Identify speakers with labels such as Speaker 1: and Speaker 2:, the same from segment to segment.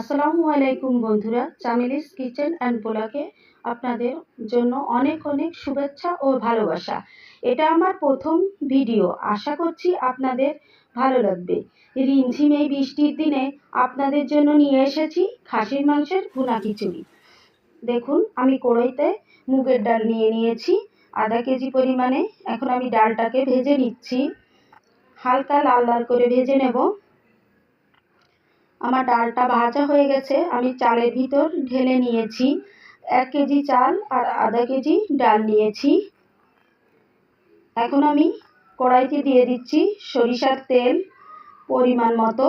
Speaker 1: আসসালামু আলাইকুম বন্ধুরা, চামেলিস কিচেন অ্যান্ড ব্লগে আপনাদের জন্য অনেক অনেক শুভেচ্ছা ও ভালোবাসা। এটা আমার প্রথম ভিডিও, আশা করছি আপনাদের ভালো লাগবে। রিমঝিম এই বৃষ্টির দিনে আপনাদের জন্য নিয়ে এসেছি খাসির মাংসের ভুনা খিচুড়ি। দেখুন, আমি কড়াইতে মুগের ডাল নিয়ে নিয়েছি, আধা কেজি পরিমাণে। এখন আমি ডালটাকে ভেজে নিচ্ছি। হালকা লাল লাল করে ভেজে নেব। আমার ডালটা ভাজা হয়ে গেছে, আমি চালের ভিতর ঢেলে নিয়েছি। এক কেজি চাল আর আধা কেজি ডাল নিয়েছি। এখন আমি কড়াইতে দিয়ে দিচ্ছি সরিষার তেল পরিমাণ মতো।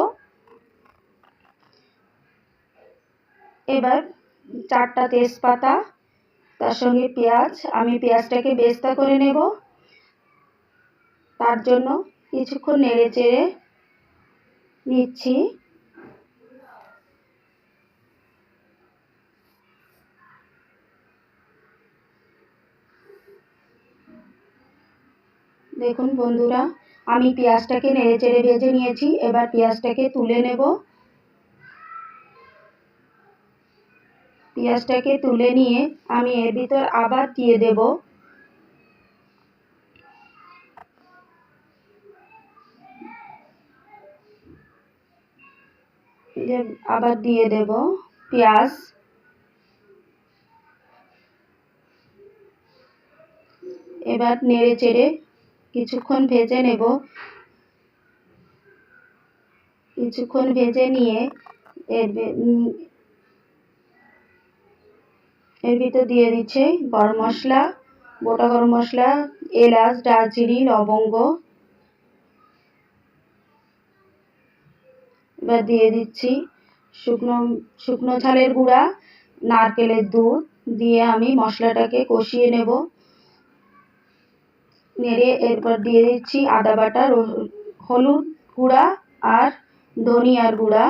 Speaker 1: এবার চারটা তেজপাতা, তার সঙ্গে পেঁয়াজ, আমি পেঁয়াজটাকে বেস্তা করে নেব। তার জন্য কিছুক্ষণ নেড়ে চেড়ে নিচ্ছি। দেখুন বন্ধুরা, আমি পেঁয়াজটাকে নেড়ে চেড়ে ভেজে নিয়েছি, এবার পেঁয়াজটাকে তুলে নেব। পেঁয়াজটাকে তুলে নিয়ে আমি এর ভিতর আবার দিয়ে দেব। আবার দিয়ে দেব পেঁয়াজ। এবার নেড়ে চেড়ে কিছুক্ষণ ভেজে নেব। কিছুক্ষণ ভেজে নিয়ে এর এর ভিতর দিয়ে দিচ্ছে গরম মশলা, গোটা গরম মশলা, এলাচ, দারচিনি, লবঙ্গ। এবার দিয়ে দিচ্ছি শুকনো শুকনো ঝালের গুঁড়া, নারকেলের দুধ। দিয়ে আমি মশলাটাকে কষিয়ে নেব। নেড়ে এরপর দিয়ে দিচ্ছি আদা বাটা হলুদ গুঁড়া আর ধনিয়ার গুঁড়া।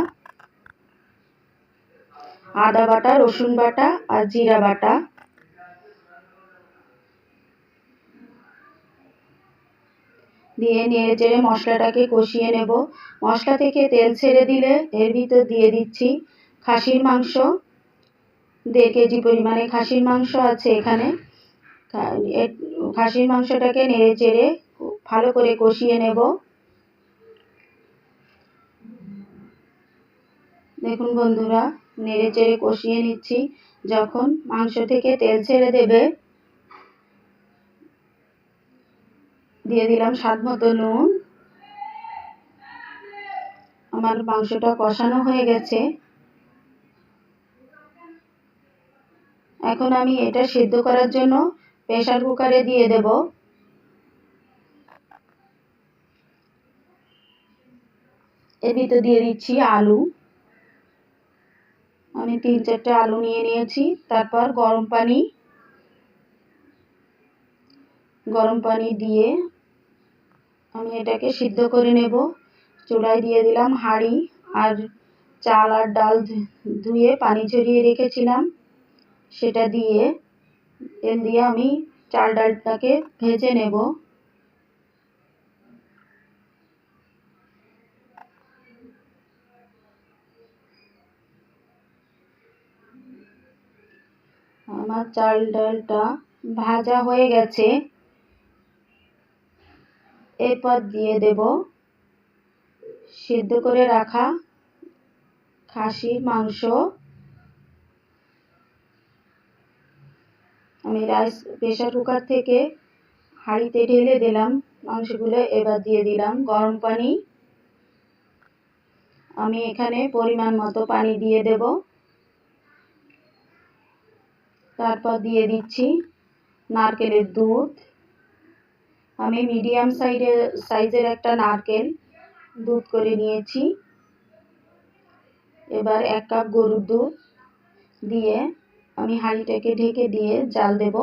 Speaker 1: আদা বাটা, রসুন বাটা আর জিরা বাটা। দিয়ে নেড়ে চেড়ে মশলাটাকে কষিয়ে নেব। মশলা থেকে তেল ছেড়ে দিলে এর ভিতর দিয়ে দিচ্ছি খাসির মাংস। দেড় কেজি পরিমাণে খাসির মাংস আছে এখানে। খাসির মাংসটাকে নেড়ে চেড়ে ভালো করে কষিয়ে নেব। দেখুন বন্ধুরা, নেড়ে চেড়ে কষিয়ে নিচ্ছি। যখন মাংস থেকে তেল ছেড়ে দেবে, দিয়ে দিলাম স্বাদ মতো নুন। আমার মাংসটা কষানো হয়ে গেছে। এখন আমি এটা সিদ্ধ করার জন্য প্রেশার কুকারে দিয়ে দেব। এর ভিতরে দিয়ে দিচ্ছি আলু। আমি তিন চারটে আলু নিয়ে নিয়েছি। তারপর গরম পানি। গরম পানি দিয়ে আমি এটাকে সিদ্ধ করে নেব। চুলায় দিয়ে দিলাম হাঁড়ি আর চাল আর ডাল ধুয়ে পানি ঝরিয়ে রেখেছিলাম। সেটা দিয়ে তেল দিয়ে আমি চাল ডালটাকে ভেজে নেব। আমার চাল ডালটা ভাজা হয়ে গেছে। এরপর দিয়ে দেব সিদ্ধ করে রাখা খাসির মাংস। আমি রাইস প্রেশার কুকার থেকে হাঁড়িতে ঢেলে দিলাম। মাংসগুলো এবার দিয়ে দিলাম। গরম পানি। আমি এখানে পরিমাণ মতো পানি দিয়ে দেব। তারপর দিয়ে দিচ্ছি নারকেলের দুধ। আমি মিডিয়াম সাইজের সাইজের একটা নারকেল দুধ করে নিয়েছি। এবার এক কাপ গরুর দুধ দিয়ে আমি হাঁড়িটাকে ঢেকে দিয়ে জাল দেব।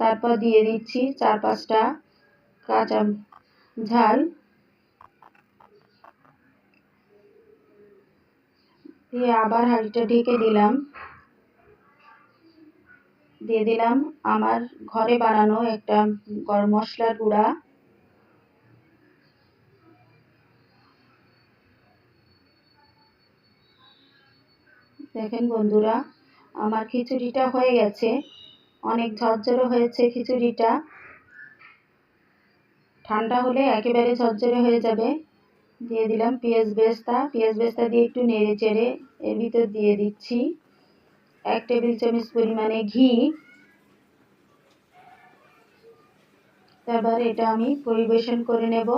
Speaker 1: তারপর দিয়ে দিচ্ছি চার পাঁচটা কাঁচা ঝাল। দিয়ে আবার হাঁড়িটা ঢেকে দিলাম। দিয়ে দিলাম আমার ঘরে বানানো একটা গরম মশলার গুঁড়া। দেখেন বন্ধুরা, আমার খিচুড়িটা হয়ে গেছে। অনেক ঝরঝরে হয়েছে খিচুড়িটা। ঠান্ডা হলে একেবারে ঝরঝরে হয়ে যাবে। দিয়ে দিলাম পেঁয়াজ বেস্তা পেঁয়াজ বেস্তা দিয়ে একটু নেড়ে চেড়ে এর ভিতর দিয়ে দিচ্ছি। এক টেবিল চামচ পরিমাণে ঘি। তারপর এটা আমি পরিবেশন করে নেব।